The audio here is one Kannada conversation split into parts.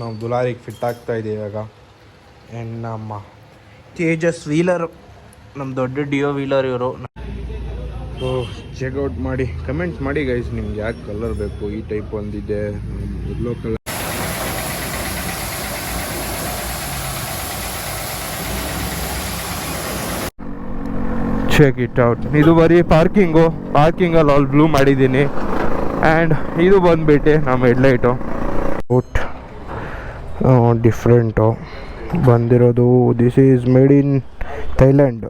ನಾವು ದುಲಾರಿಗೆ ಫಿಟ್ ಆಗ್ತಾ ಇದ್ದೀವಿ ಇವಾಗ. ಆ್ಯಂಡ್ ನಮ್ಮ ತೇಜಸ್ ವೀಲರ್ ನಮ್ಮ ದೊಡ್ಡ ಡಿಯೋ ವೀಲರ್ ಇವರು. ಸೊ ಚೆಕ್ಔಟ್ ಮಾಡಿ. ಕಮೆಂಟ್ ಮಾಡಿ ಗೈಸ್ ನಿಮ್ಗೆ ಯಾಕೆ ಕಲರ್ ಬೇಕು? ಈ ಟೈಪ್ ಒಂದಿದೆ. Yellow colour check it out ಇದು ಬರೀ ಪಾರ್ಕಿಂಗು ಪಾರ್ಕಿಂಗಲ್ಲಿ ಆಲ್ ಬ್ಲೂ ಮಾಡಿದ್ದೀನಿ. ಆ್ಯಂಡ್ ಇದು ಬಂದುಬಿಟ್ಟು ನಮ್ಮ ಹೆಡ್ಲೈಟು ಡಿಫ್ರೆಂಟು ಬಂದಿರೋದು this is made in Thailand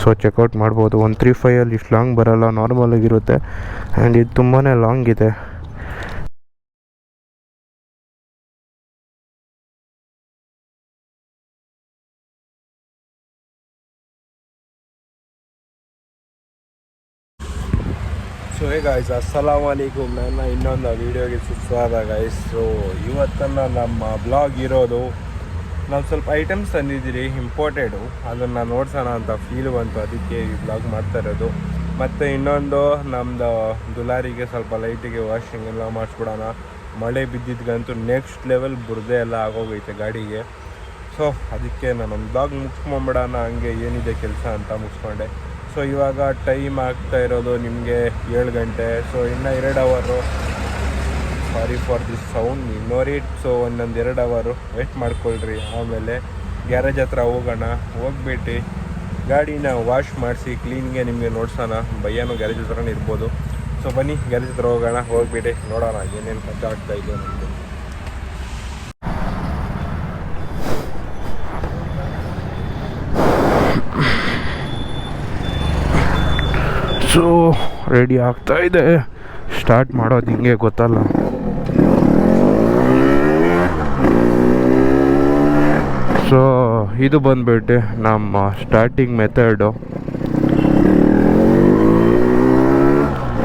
so check out ಮಾಡ್ಬೋದು. ಒನ್ ತ್ರೀ ಫೈಯಲ್ಲಿ ಇಷ್ಟು ಲಾಂಗ್ ಬರೋಲ್ಲ ನಾರ್ಮಲ್ ಆಗಿರುತ್ತೆ. ಆ್ಯಂಡ್ ಇದು ತುಂಬಾ ಲಾಂಗ್ ಇದೆ. ಸೊ ಹೇ ಗಾಯ್ಸ್ ಅಸ್ಸಲಾಮ್ ಅಲೈಕುಮ್ ನನ್ನ ಇನ್ನೊಂದು ವೀಡಿಯೋಗೆ ಸುಸ್ವಾದ ಗಾಯ್ಸ್ ಸೊ ಇವತ್ತನ್ನು ನಮ್ಮ ಬ್ಲಾಗ್ ಇರೋದು, ನಾವು ಸ್ವಲ್ಪ ಐಟಮ್ಸ್ ತಂದಿದ್ದೀರಿ ಇಂಪೋರ್ಟೆಡು ಅದನ್ನು ನೋಡ್ಸೋಣ ಅಂತ ಫೀಲ್ ಬಂತು. ಅದಕ್ಕೆ ಈ ಬ್ಲಾಗ್ ಮಾಡ್ತಾ ಇರೋದು. ಮತ್ತು ಇನ್ನೊಂದು ನಮ್ಮದು ದುಲಾರಿಗೆ ಸ್ವಲ್ಪ ಲೈಟಿಗೆ ವಾಷಿಂಗ್ ಎಲ್ಲ ಮಾಡಿಸ್ಬಿಡೋಣ. ಮಳೆ ಬಿದ್ದಿದ್ಗಂತೂ ನೆಕ್ಸ್ಟ್ ಲೆವೆಲ್ ಬುರದೆ ಎಲ್ಲ ಆಗೋಗೈತೆ ಗಾಡಿಗೆ. ಸೊ ಅದಕ್ಕೆ ನಾನು ಒಂದು ಬ್ಲಾಗ್ ಮುಗಿಸ್ಕೊಂಬಿಡೋಣ. ಹಂಗೆ ಏನಿದೆ ಕೆಲಸ ಅಂತ ಮುಗಿಸ್ಕೊಂಡೆ. ಸೊ ಇವಾಗ ಟೈಮ್ ಆಗ್ತಾ ಇರೋದು ನಿಮಗೆ ಏಳು ಗಂಟೆ. ಸೊ ಇನ್ನು ಎರಡು ಅವರು ಸಾರಿ ಫಾರ್ ದಿಸ್ ಸೌಂಡ್ ಇನ್ನೋರಿ ಸೊ ಒಂದೊಂದು ಎರಡು ಅವರು ವೇಟ್ ಮಾಡ್ಕೊಳ್ರಿ. ಆಮೇಲೆ ಗ್ಯಾರೇಜ್ ಹತ್ರ ಹೋಗೋಣ. ಹೋಗ್ಬಿಟ್ಟು ಗಾಡಿನ ವಾಶ್ ಮಾಡಿಸಿ ಕ್ಲೀನ್ಗೆ ನಿಮಗೆ ನೋಡ್ಸೋಣ. ಭಯ್ಯನೂ ಗ್ಯಾರೇಜ್ ಹತ್ರನೇ ಇರ್ಬೋದು. ಸೊ ಬನ್ನಿ, ಗ್ಯಾರೇಜ್ ಹತ್ರ ಹೋಗೋಣ. ಹೋಗ್ಬಿಟ್ಟು ನೋಡೋಣ ಏನೇನು ಖರ್ಚಾಗ್ತಾ ಆಗ್ತಾ ಇದೆ ನಮಗೆ ಸೊ ರೆಡಿ ಆಗ್ತಾ ಇದೆ. ಸ್ಟಾರ್ಟ್ ಮಾಡೋದು ಹಿಂಗೆ ಗೊತ್ತಲ್ಲ. ಸೊ ಇದು ಬಂದ್ಬಿಟ್ಟು ನಮ್ಮ ಸ್ಟಾರ್ಟಿಂಗ್ ಮೆಥಡು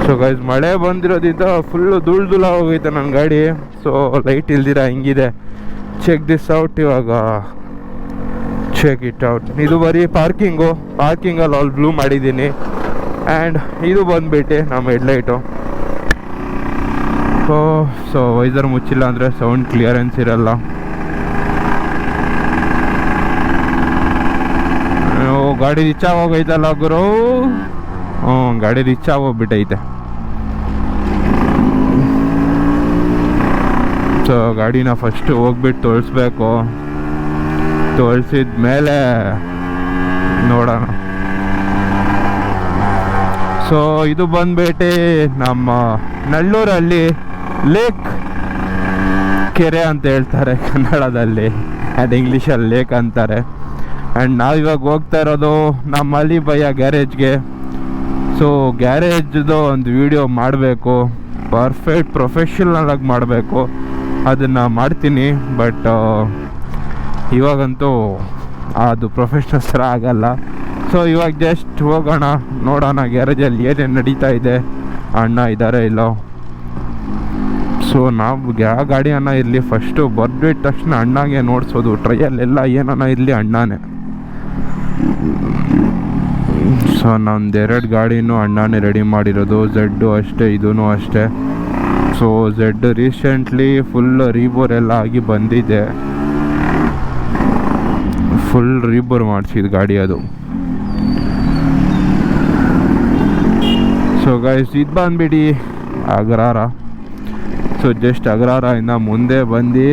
ಸೊ ಗೈಸ್ ಮಳೆ ಬಂದಿರೋದಿಂದ ಫುಲ್ಲು ಧೂಳು ಧೂಳ ಹೋಗೈತೆ ನನ್ನ ಗಾಡಿ. ಸೊ ಲೈಟ್ ಇಲ್ದಿರ ಹಿಂಗಿದೆ. ಚೆಕ್ ದಿಸ್ ಔಟ್ ಇವಾಗ. ಚೆಕ್ ಇಟ್ ಔಟ್ ಇದು ಬರೀ ಪಾರ್ಕಿಂಗು ಪಾರ್ಕಿಂಗಲ್ಲಿ ಆಲ್ ಬ್ಲೂ ಮಾಡಿದ್ದೀನಿ. ಆ್ಯಂಡ್ ಇದು ಬಂದ್ಬಿಟ್ಟು ನಮ್ಮ ಹೆಡ್ಲೈಟು. ಸೊ ಸೊ ವೈಸರ್ ಮುಚ್ಚಿಲ್ಲ ಅಂದರೆ ಸೌಂಡ್ ಕ್ಲಿಯರೆನ್ಸ್ ಇರಲ್ಲ. ಗಾಡಿ ರಿಚ್ ಆಗೋಗೈತಲ್ಲ ಗುರು? ಹ್ಞೂ, ಗಾಡಿ ರಿಚ್ ಆಗೋಗ್ಬಿಟ್ಟೈತೆ. ಸೊ ಗಾಡಿನ ಫಸ್ಟು ಹೋಗ್ಬಿಟ್ಟು ತೋರಿಸ್ಬೇಕು. ತೋರಿಸಿದ ಮೇಲೆ ನೋಡೋಣ. ಸೊ ಇದು ಬಂದ್ಬಿಟ್ಟು ನಮ್ಮ ನಳ್ಳೂರಲ್ಲಿ ಲೇಕ್ ಕೆರೆ ಅಂತ ಹೇಳ್ತಾರೆ ಕನ್ನಡದಲ್ಲಿ. ಆ್ಯಂಡ್ ಇಂಗ್ಲೀಷಲ್ಲಿ ಲೇಕ್ ಅಂತಾರೆ. ಆ್ಯಂಡ್ ನಾವಿವಾಗ ಹೋಗ್ತಾ ಇರೋದು ನಮ್ಮ ಅಲಿ ಭಯ್ಯ ಗ್ಯಾರೇಜ್ಗೆ. ಸೊ ಗ್ಯಾರೇಜ್ದು ಒಂದು ವಿಡಿಯೋ ಮಾಡಬೇಕು. ಪರ್ಫೆಕ್ಟ್ ಪ್ರೊಫೆಷನಲ್ ಆಗಿ ಮಾಡಬೇಕು. ಅದನ್ನು ಮಾಡ್ತೀನಿ. ಬಟ್ ಇವಾಗಂತೂ ಅದು ಪ್ರೊಫೆಷ್ನಲ್ ಥರ ಆಗಲ್ಲ. ಸೊ ಇವಾಗ ಜಸ್ಟ್ ಹೋಗೋಣ. ನೋಡೋಣ ಗ್ಯಾರೇಜಲ್ಲಿ ಏನೇನು ನಡೀತಾ ಇದೆ. ಅಣ್ಣ ಇದ್ದಾರೆ ಇಲ್ಲ. ಸೊ ನಾವು ಯಾವ ಗಾಡಿ ಇರಲಿ ಫಸ್ಟು ಬರ್ಬಿಟ್ಟ ತಕ್ಷಣ ಅಣ್ಣಗೆ ನೋಡಿಸೋದು. ಟ್ರೈಯಲ್ಲೆಲ್ಲ ಏನನ್ನ ಇರಲಿ ಅಣ್ಣನೇ. ಸೊ ನಮ್ದು ಎರಡು ಗಾಡಿನೂ ಅಣ್ಣನೇ ರೆಡಿ ಮಾಡಿರೋದು. ಝಡ್ಡು ಅಷ್ಟೇ ಇದೂ ಅಷ್ಟೇ. So Z recently full rebore ಎಲ್ಲ ಆಗಿ ಬಂದಿದೆ. ಫುಲ್ ರೀಬೋರ್ ಮಾಡಿಸಿದ ಗಾಡಿ ಅದು. ಸೊ ಗೈಸ್ ಇದು ಬಂದ್ಬಿಡಿ ಅಗ್ರಾರ. ಸೊ ಜಸ್ಟ್ ಅಗ್ರಾರ ಇಂದ ಮುಂದೆ ಬಂದು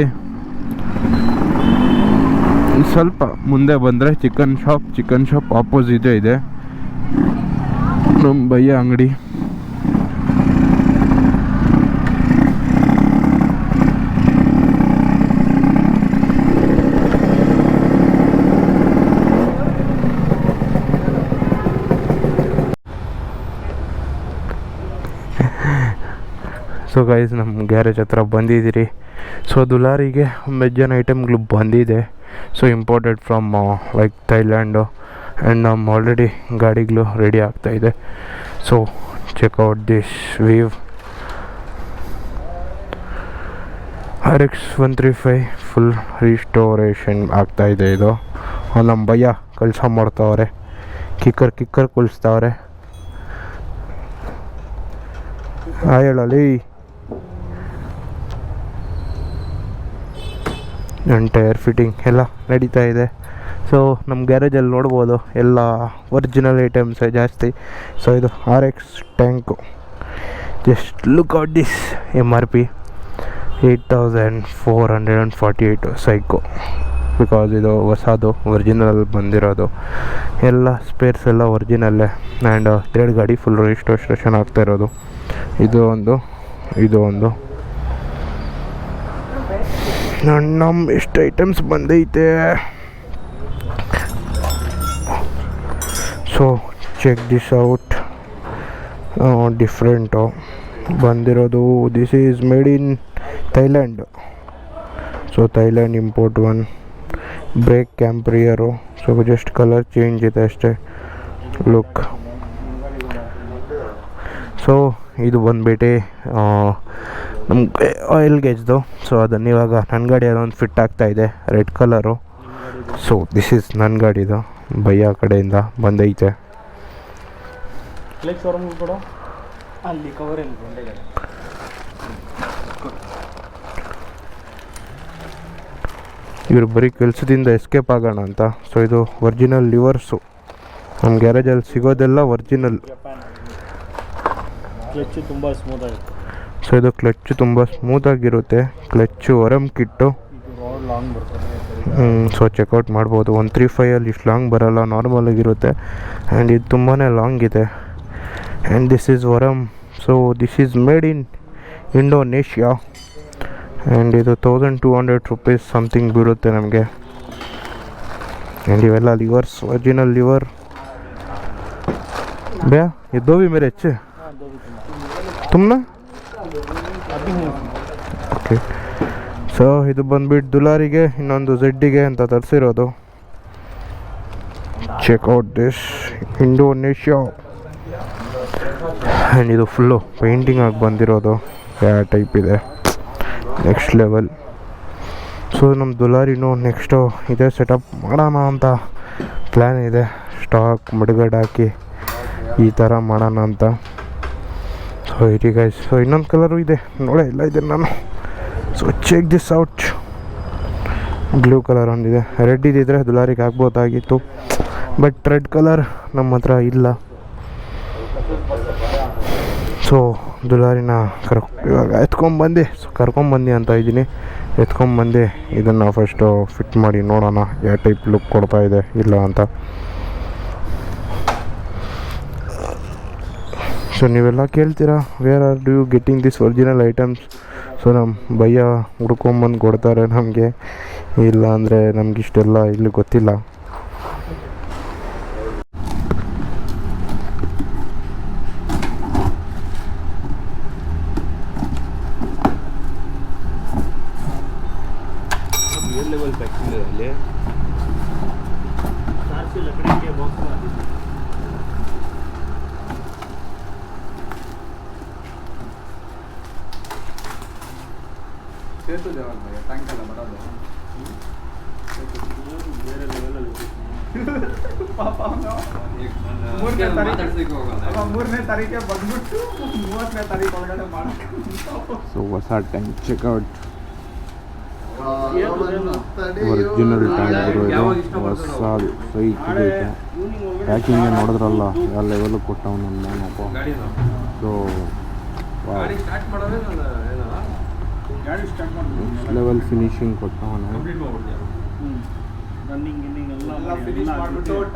ಸ್ವಲ್ಪ ಮುಂದೆ ಬಂದರೆ ಚಿಕನ್ ಶಾಪ್ ಚಿಕನ್ ಶಾಪ್ ಆಪೋಸಿಟೇ ಇದೆ. ನಮ್ಮ ಬಯ್ಯ ಅಂಗಡಿ. ಸೊ ಗೈಸ್ ನಮ್ಮ ಗ್ಯಾರೇಜ್ ಹತ್ರ ಬಂದಿದ್ದೀರಿ. ಸೊ ದುಲಾರಿಗೆ ಮೆಜ್ಜನ್ ಐಟಮ್ಗಳು ಬಂದಿದೆ. So imported from like Thailand and ನಮ್ಮ ಆಲ್ರೆಡಿ ಗಾಡಿಗಳು ರೆಡಿ ಆಗ್ತಾಯಿದೆ so check out this view R X one three five full restoration ಆಗ್ತಾಯಿದೆ ಇದು ನಮ್ಮ ಭಯ ಕೆಲಸ ಮಾಡ್ತಾವ್ರೆ. ಕಿಕ್ಕರ್ ಕಿಕ್ಕರ್ ಕುಳಿಸ್ತಾವ್ರೆ ಹೇಳಲಿ. ನನ್ನ ಟೈರ್ ಫಿಟ್ಟಿಂಗ್ ಎಲ್ಲ ನಡೀತಾ ಇದೆ. ಸೊ ನಮ್ಮ ಗ್ಯಾರೇಜಲ್ಲಿ ನೋಡ್ಬೋದು ಎಲ್ಲ ಒರಿಜಿನಲ್ ಐಟಮ್ಸ್ ಜಾಸ್ತಿ. ಸೊ ಇದು R X tank just look out this M R P eight thousand four hundred and forty eight psycho because ಇದು ಹೊಸದು ಒರಿಜಿನಲ್ ಬಂದಿರೋದು. ಎಲ್ಲ ಸ್ಪೇರ್ಸ್ ಎಲ್ಲ ಒರಿಜಿನಲ್ಲೇ ಆ್ಯಂಡ್ ಎರಡು ಗಾಡಿ ಫುಲ್ ರಿಜಿಸ್ಟ್ರೇಷನ್ ಆಗ್ತಾ ಇರೋದು. ಇದು ಒಂದು ಇದು ಒಂದು. ನಮ್ಮ ಇಷ್ಟು ಐಟಮ್ಸ್ ಬಂದೈತೆ. So check this out different ಬಂದಿರೋದು this is made in Thailand so Thailand import one brake ಕ್ಯಾಂಪ್ರಿಯರು so just colour change ಇದೆ ಅಷ್ಟೇ. ಲುಕ್ ಸೊ ಇದು ಬಂದ್ಬಿಟ್ಟು ನಮಗೆ ಆಯಿಲ್ ಗೇಜ್ದು. ಸೊ ಅದನ್ನು ಇವಾಗ ನನ್ನ ಗಾಡಿ ಅದೊಂದು ಫಿಟ್ ಆಗ್ತಾ ಇದೆ red colour so this is ನನ್ನ ಗಾಡಿದು ಬೈಯ ಕಡೆಯಿಂದ ಬಂದೈತೆ. ಇವರು ಬರೀ ಕೆಲಸದಿಂದ ಎಸ್ಕೇಪ್ ಆಗೋಣ ಅಂತ. ಸೊ ಇದು ಒರಿಜಿನಲ್ ಲಿವರ್ಸು ನಮ್ಮ ಗ್ಯಾರೇಜಲ್ಲಿ ಸಿಗೋದೆಲ್ಲ ಒರಿಜಿನಲ್ ಕ್ಲಚ್ ತುಂಬ ಸ್ಮೂತ್ ಆಗುತ್ತೆ. ಸೊ ಇದು ಕ್ಲಚ್ಚು ತುಂಬ ಸ್ಮೂತಾಗಿರುತ್ತೆ ಕ್ಲಚ್ಚು ಒರಮ್ ಕಿಟ್ಟು. ಸೊ ಚೆಕ್ಔಟ್ ಮಾಡ್ಬೋದು. ಒನ್ ತ್ರೀ ಫೈಯಲ್ಲಿ ಇಷ್ಟು ಲಾಂಗ್ ಬರೋಲ್ಲ ನಾರ್ಮಲಾಗಿರುತ್ತೆ ಆ್ಯಂಡ್ ಇದು ತುಂಬಾ ಲಾಂಗ್ ಇದೆ. And this is ವರಮ್ so this is made in Indonesia and ಇದು thousand two hundred rupees something ಬೀಳುತ್ತೆ ನಮಗೆ. ಆ್ಯಂಡ್ ಇವೆಲ್ಲ ಲಿವರ್ಸ್ ಒರಿಜಿನಲ್ ಲಿವರ್ ಬ್ಯಾ ಇದು ದೋವಿ ಮೇರೆ ಹೆಚ್ಚು? ತುಮ್ನ ಓಕೆ. ಸೊ ಇದು ಬಂದ್ಬಿಟ್ಟು ದುಲಾರಿಗೆ, ಇನ್ನೊಂದು ಝೆಡ್ಡಿಗೆ ಅಂತ ತರಿಸಿರೋದು. Check out this Indonesia and ಇದು ಫುಲ್ಲು ಪೇಂಟಿಂಗ್ ಆಗಿ ಬಂದಿರೋದು. ಯಾವ ಟೈಪ್ ಇದೆ. ನೆಕ್ಸ್ಟ್ ಲೆವೆಲ್ ಸೊ ನಮ್ಮ ದುಲಾರಿನೂ ನೆಕ್ಸ್ಟು ಇದೇ ಸೆಟಪ್ ಮಾಡೋಣ ಅಂತ ಪ್ಲ್ಯಾನ್ ಇದೆ. ಸ್ಟಾಕ್ ಮಡುಗಡೆ ಹಾಕಿ ಈ ಥರ ಮಾಡೋಣ ಅಂತ. ಸೊ ಇರಿ ಗೈಸ್ ಸೊ ಇನ್ನೊಂದು ಕಲರು ಇದೆ ನೋಡೇ ಇಲ್ಲ ಇದೆ ನಾನು so check this out blue colour ಒಂದಿದೆ ರೆಡ್ ಇದ್ದಿದ್ರೆ ದುಲಾರಿಗೆ ಆಗ್ಬೋದಾಗಿತ್ತು ಬಟ್ ರೆಡ್ ಕಲರ್ ನಮ್ಮ ಹತ್ರ ಇಲ್ಲ ಸೊ ದುಲಾರಿನ ಕರ್ಕೊ ಇವಾಗ ಎತ್ಕೊಂಬಂದೆ ಸೊ ಕರ್ಕೊಂಬಂದು ಅಂತ ಇದ್ದೀನಿ. ಎತ್ಕೊಂಬಂದೆ ಇದನ್ನು ಫಸ್ಟು ಫಿಟ್ ಮಾಡಿ ನೋಡೋಣ. ಯಾವ ಟೈಪ್ ಲುಕ್ ಕೊಡ್ತಾ ಇದೆ, ಇಲ್ಲ ಅಂತ. ಸೊ ನೀವೆಲ್ಲ ಕೇಳ್ತೀರಾ where are do you getting this original items so ನಮ್ಮ ಭಯ್ಯ ಹುಡ್ಕೊಂಬಂದು ಕೊಡ್ತಾರೆ ನಮಗೆ. ಇಲ್ಲ ಅಂದರೆ ನಮಗಿಷ್ಟೆಲ್ಲ ಇಲ್ಲಿ ಗೊತ್ತಿಲ್ಲ. ಲೆವೆಲ್ ಸೇತುವೆ ಯಾವಾಗ ಟ್ಯಾಂಕ್ ಎಲ್ಲ ಬರೋದು ಬೇರೆ ಪಾಪ ಮೂರನೇ ತಾರೀಕು ಮೂರನೇ ತಾರೀಕೆ ಬಂದ್ಬಿಟ್ಟು ಮೂವತ್ತನೇ ತಾರೀಕು ಒಳಗಡೆ ಮಾಡೋದು ಸೊ ಹೊಸ ಟ್ಯಾಂಕ್ ಚೆಕ್ಔಟ್ ಒರಿಜಿನಲ್ ಟ್ಯಾಂಕ್ ಬರೋ ಇದು. ಹೊಸ ಇದೆ ಪ್ಯಾಕಿಂಗ್ ನೋಡಿದ್ರಲ್ಲ ಯಾವ ಲೆವೆಲ್ ಕೊಟ್ಟವನಪ್ಪ ಸೊ ಲೆವೆಲ್ ಫಿನಿಶಿಂಗ್ ಕೊಟ್ಟವನ.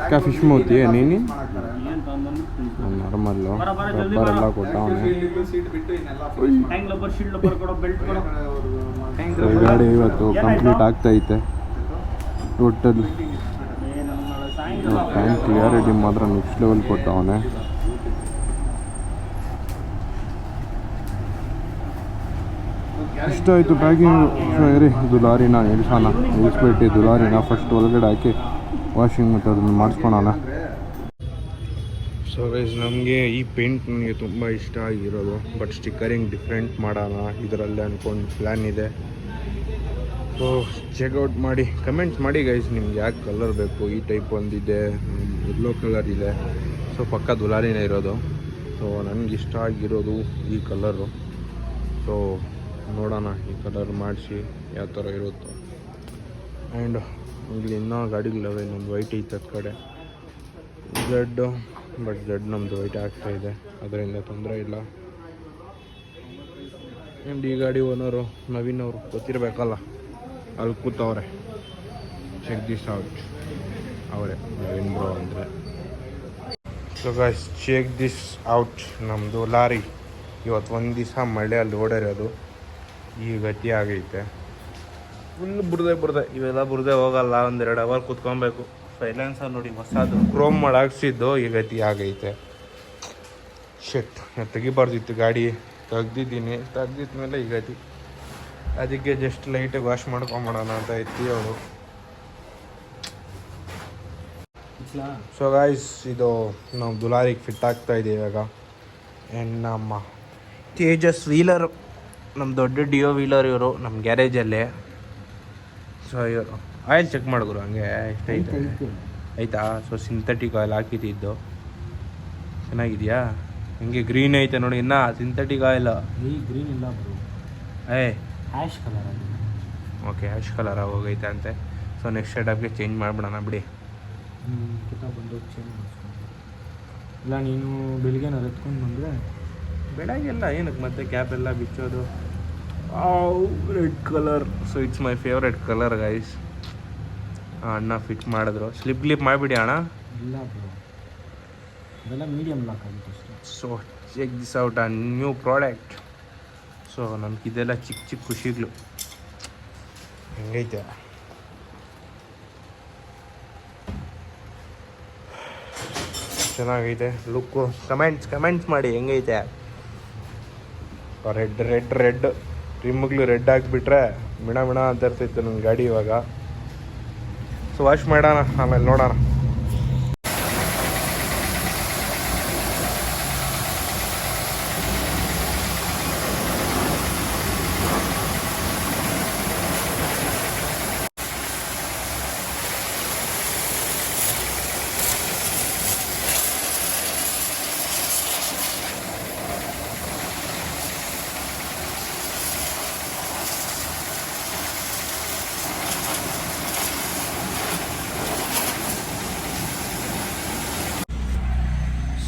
ಅಕ್ಕ ಫಿಶ್ ಮೂತಿ ನೀನು? ನಾರ್ಮಲ್ಲು ರಬ್ಬರ್ ಎಲ್ಲ ಕೊಟ್ಟವನೆ. ಗಾಡಿ ಇವತ್ತು ಕಂಪ್ಲೀಟ್ ಆಗ್ತೈತೆ. ಟೋಟಲ್ ಟ್ಯಾಂಕ್ ಕ್ಲಿಯಾರಿಟಿ ಮಾತ್ರ ನೆಕ್ಸ್ಟ್ ಲೆವೆಲ್ ಕೊಟ್ಟವನೆ. ಇಷ್ಟ ಆಯಿತು ಪ್ಯಾಕಿಂಗ್ ಸರಿ ಇರಿ ದುಲಾರಿನ ಇಳಿಸೋಣ ಇಳಿಸ್ಬಿಟ್ಟು ದುಲಾರಿನ ಫಸ್ಟ್ ಒಳಗಡೆ ಹಾಕಿ ವಾಷಿಂಗ್ ಮತ್ತು ಅದನ್ನು ಮಾಡಿಸ್ಕೊಳೋಣ. ಸೊ ಗೈಸ್ ನಮಗೆ ಈ ಪೇಂಟ್ ನನಗೆ ತುಂಬ ಇಷ್ಟ ಆಗಿರೋದು ಬಟ್ ಸ್ಟಿಕ್ಕರಿಂಗ್ ಡಿಫ್ರೆಂಟ್ ಮಾಡೋಣ, ಇದರಲ್ಲೇ ಅಂದ್ಕೊಂಡು ಪ್ಲ್ಯಾನ್ ಇದೆ. ಸೊ ಚೆಕ್ಔಟ್ ಮಾಡಿ ಕಮೆಂಟ್ಸ್ ಮಾಡಿ ಗೈಸ್ ನಿಮ್ಗೆ ಯಾಕೆ ಕಲರ್ ಬೇಕು? ಈ ಟೈಪ್ ಒಂದಿದೆ ಎಲ್ಲೋ ಕಲರ್ ಇದೆ. ಸೊ ಪಕ್ಕ ದುಲಾರಿನೇ ಇರೋದು. ಸೊ ನನಗಿಷ್ಟ ಆಗಿರೋದು ಈ ಕಲರು ಸೊ ನೋಡೋಣ ಈ ಕಲರ್ ಮಾಡಿಸಿ ಯಾವ ಥರ ಇರುತ್ತೋ. ಆ್ಯಂಡ್ ಇಲ್ಲಿ ಇನ್ನೂ ಗಾಡಿಗಳಿವೆ, ಇನ್ನೊಂದು ವೈಟ್ ಐತೆ ಕಡೆ. ಜಡ್ಡು ಬಟ್ ಝಡ್ ನಮ್ಮದು ವೈಟ್ ಆಗ್ತಾ ಇದೆ, ಅದರಿಂದ ತೊಂದರೆ ಇಲ್ಲ. ಆ್ಯಂಡ್ ಈ ಗಾಡಿ ಓನರು ನವೀನ್ ಅವರು, ಗೊತ್ತಿರಬೇಕಲ್ಲ, ಅಲ್ಲಿ ಕೂತವ್ರೆ. ಚೆಕ್ ದಿಸ್ ಔಟ್ ಅವರೇ, ನವೀನ್ ಬ್ರೋ ಅಂದರೆ. So guys check this out ನಮ್ಮದು ಲಾರಿ. ಇವತ್ತು ಒಂದು ದಿವಸ ಮಳೆ ಅಲ್ಲಿ ಓಡಿರೋದು ಈ ಗತಿ ಆಗೈತೆ. ಫುಲ್ ಬುರ್ದೆ ಬುರ್ದೆ ಇವೆಲ್ಲ ಬುರ್ದೆ ಹೋಗಲ್ಲ ಒಂದೆರಡು ಅವರ್ ಕುತ್ಕೊಬೇಕು. ಸೈಲೆನ್ಸರ್ ನೋಡಿ ಹೊಸದು. ಕ್ರೋಮ್ ಮಾಡಾಕ್ಸಿದ್ದು ಈ ಗತಿ ಆಗೈತೆ. ಶೆಟ್ ನಾನು ತೆಗಿಬಾರ್ದಿತ್ತು ಗಾಡಿ. ತೆಗ್ದಿದ್ದೀನಿ ತೆಗ್ದಿದ್ಮೇಲೆ ಈ ಗತಿ ಅದಕ್ಕೆ ಜಸ್ಟ್ ಲೈಟಾಗಿ ವಾಶ್ ಮಾಡ್ಕೊಂಬಿಡೋಣ ಅಂತ ಐತಿ ಅವಳು ಸೊ ಗಾಯ್ಸ್ ಇದು ನಾವು ದುಲಾರಿಗೆ ಫಿಟ್ ಆಗ್ತಾ ಇದೆ ಇವಾಗ. ಆ್ಯಂಡ್ ನಮ್ಮ ತೇಜಸ್ ವೀಲರ್ ನಮ್ಮ ದೊಡ್ಡ ಡಿಯೋ ವೀಲರ್ ಇವರು ನಮ್ಮ ಗ್ಯಾರೇಜಲ್ಲಿ ಸೊ ಇವರು ಆಯಿಲ್ ಚೆಕ್ ಮಾಡಿದ್ರು ಹಂಗೆ ಎಷ್ಟೈತೆ ಆಯ್ತಾ ಸೊ ಸಿಂಥೆಟಿಕ್ ಆಯಿಲ್ ಹಾಕಿದ್ದು ಚೆನ್ನಾಗಿದೆಯಾ? ಹಿಂಗೆ ಗ್ರೀನ್ ಐತೆ ನೋಡಿ ಇನ್ನ ಸಿಂಥೆಟಿಕ್ ಆಯಿಲ್ ಈ ಗ್ರೀನ್ ಇಲ್ಲ ಬ್ರೋ ಏ. Ash colour okay ash colour ಹೋಗೈತೆ ಅಂತೆ. ಸೊ ನೆಕ್ಸ್ಟ್ ಸೆಟಪ್ಗೆ ಚೇಂಜ್ ಮಾಡಿಬಿಡೋಣ ಬಿಡಿ. ಬಂದು ಚೇಂಜ್ ಮಾಡಿಸ್ಕೊಂಡು. ಇಲ್ಲ ನೀನು ಬೆಳಿಗ್ಗೆ ನಾನು ಎತ್ಕೊಂಡು ಬಂದರೆ ಬೆಳಗ್ಗೆಲ್ಲ ಏನಕ್ಕೆ ಮತ್ತೆ ಕ್ಯಾಪ್ ಎಲ್ಲ ಬಿಚ್ಚೋದು? Red colour so it's my favourite colour guys ಅಣ್ಣ ಫಿಟ್ ಮಾಡಿದ್ರು. ಸ್ಲಿಪ್ ಗ್ಲಿಪ್ ಮಾಡಿಬಿಡಿ ಅಣ್ಣ. ಇಲ್ಲ ಅದೆಲ್ಲ ಮೀಡಿಯಮ್ ಲಾಕ್ ಆಗುತ್ತೆ ಸೊ ಚೆಕ್ ದಿಸ್ ಔಟ್ ಆ ನ್ಯೂ ಪ್ರಾಡಕ್ಟ್ ಸೊ ನಮ್ಗೆ ಇದೆಲ್ಲ ಚಿಕ್ಕ ಚಿಕ್ಕ ಖುಷಿಗಳು. ಹೆಂಗೈತೆ? ಚೆನ್ನಾಗೈತೆ. ಲುಕ್ಕು ಕಮೆಂಟ್ಸ್ ಕಮೆಂಟ್ಸ್ ಮಾಡಿ. ಹೆಂಗೈತೆ? ರೆಡ್ ರೆಡ್ ರೆಡ್ ರಿಮ್ಗಳು ರೆಡ್ ಆಗಿಬಿಟ್ರೆ ಮಿಣ ಮಿಣ ಅಂತ ಇರ್ತಿತ್ತು ನನ್ನ ಗಾಡಿ ಇವಾಗ. ಸೊ ವಾಶ್ ಮಾಡೋಣ, ಆಮೇಲೆ ನೋಡೋಣ.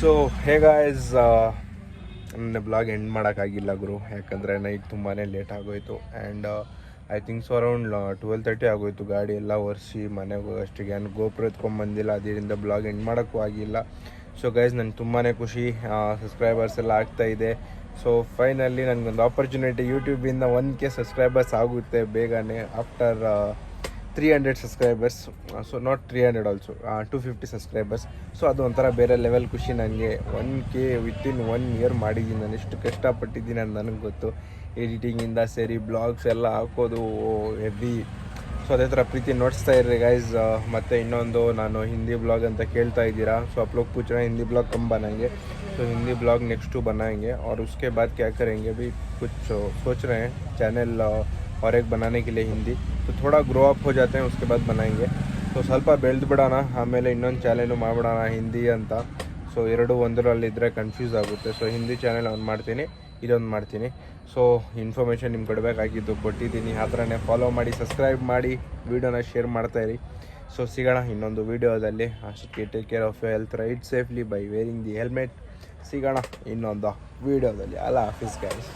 ಸೊ ಹೇಗಾಯ್ಸ್ ನನ್ನ ಬ್ಲಾಗ್ ಎಂಡ್ ಮಾಡೋಕ್ಕಾಗಿಲ್ಲ ಗುರು. ಯಾಕಂದರೆ ನೈಟ್ ತುಂಬಾ ಲೇಟ್ ಆಗೋಯ್ತು. And I think so around twelve thirty ಆಗೋಯ್ತು. ಗಾಡಿ ಎಲ್ಲ ಒರೆಸಿ ಮನೆಗೆ ಹೋಗೋಷ್ಟಿಗೆ ಏನು ಗೋಪುರ ಎತ್ಕೊಂಬಂದಿಲ್ಲ. ಅದರಿಂದ ಬ್ಲಾಗ್ ಎಂಡ್ ಮಾಡೋಕ್ಕೂ ಆಗಿಲ್ಲ. ಸೊ ಗೈಸ್ ನನಗೆ ತುಂಬಾ ಖುಷಿ. ಸಬ್ಸ್ಕ್ರೈಬರ್ಸ್ ಎಲ್ಲ ಆಗ್ತಾ ಇದೆ. ಸೊ ಫೈನಲಿ ನನಗೊಂದು ಆಪರ್ಚುನಿಟಿ ಯೂಟ್ಯೂಬಿಂದ ಒನ್ ಕೆ ಸಬ್ಸ್ಕ್ರೈಬರ್ಸ್ ಆಗುತ್ತೆ ಬೇಗನೆ. After three hundred subscribers so not three hundred also two fifty subscribers so ಅದು ಒಂಥರ ಬೇರೆ ಲೆವೆಲ್ ಖುಷಿ ನನಗೆ one K within one year ಮಾಡಿದ್ದೀನಿ ನಾನು ಎಷ್ಟು ಕಷ್ಟಪಟ್ಟಿದ್ದೀನಿ ಅಂತ ನನಗೆ ಗೊತ್ತು ಎಡಿಟಿಂಗಿಂದ ಸೇರಿ ಬ್ಲಾಗ್ಸ್ ಎಲ್ಲ ಹಾಕೋದು ಹೆವಿ ಸೊ ಅದೇ ಥರ ಪ್ರೀತಿ ನೋಡಿಸ್ತಾ ಇರ್ರಿ ಗೈಸ್ ಮತ್ತು ಇನ್ನೊಂದು ನಾನು ಹಿಂದಿ ಬ್ಲಾಗ್ ಅಂತ ಕೇಳ್ತಾ ಇದ್ದೀರಾ ಸೊ आप लोग पूछ रहे हैं हिंदी ब्लॉग कम बनाएंगे तो हिंदी ब्लॉग नेक्स्ट टू बनाएंगे और उसके बाद क्या करेंगे भी कुछ सोच रहे हैं चैनल और एक बनाने के लिए हिंदी तो थोड़ा ग्रो अप हो जाते हैं उसके बाद बनाएंगे ಸೊ ಸ್ವಲ್ಪ ಬೆಳೆದು ಬಿಡೋಣ ಆಮೇಲೆ ಇನ್ನೊಂದು ಚಾನೆಲು ಮಾಡಿಬಿಡೋಣ ಹಿಂದಿ ಅಂತ ಸೊ ಎರಡು ಒಂದರಲ್ಲಿದ್ದರೆ ಕನ್ಫ್ಯೂಸ್ ಆಗುತ್ತೆ ಸೊ ಹಿಂದಿ ಚಾನೆಲ್ ಆನ್ ಮಾಡ್ತೀನಿ ಇದೊಂದು ಮಾಡ್ತೀನಿ ಸೊ ಇನ್ಫಾರ್ಮೇಷನ್ ನಿಮ್ಗೆ ಕೊಡಬೇಕಾಗಿದ್ದು ಕೊಟ್ಟಿದ್ದೀನಿ ಆ ಥರನೇ ಫಾಲೋ ಮಾಡಿ ಸಬ್ಸ್ಕ್ರೈಬ್ ಮಾಡಿ ವೀಡಿಯೋನ ಶೇರ್ ಮಾಡ್ತಾಯಿರಿ ಸೊ ಸಿಗೋಣ ಇನ್ನೊಂದು ವೀಡಿಯೋದಲ್ಲಿ ಅಷ್ಟಕ್ಕೆ take care of health ride safely by wearing the helmet ಸಿಗೋಣ ಇನ್ನೊಂದು ವೀಡಿಯೋದಲ್ಲಿ ಅಲ್ಲ ಆಫೀಸ್ ಗೈಸ್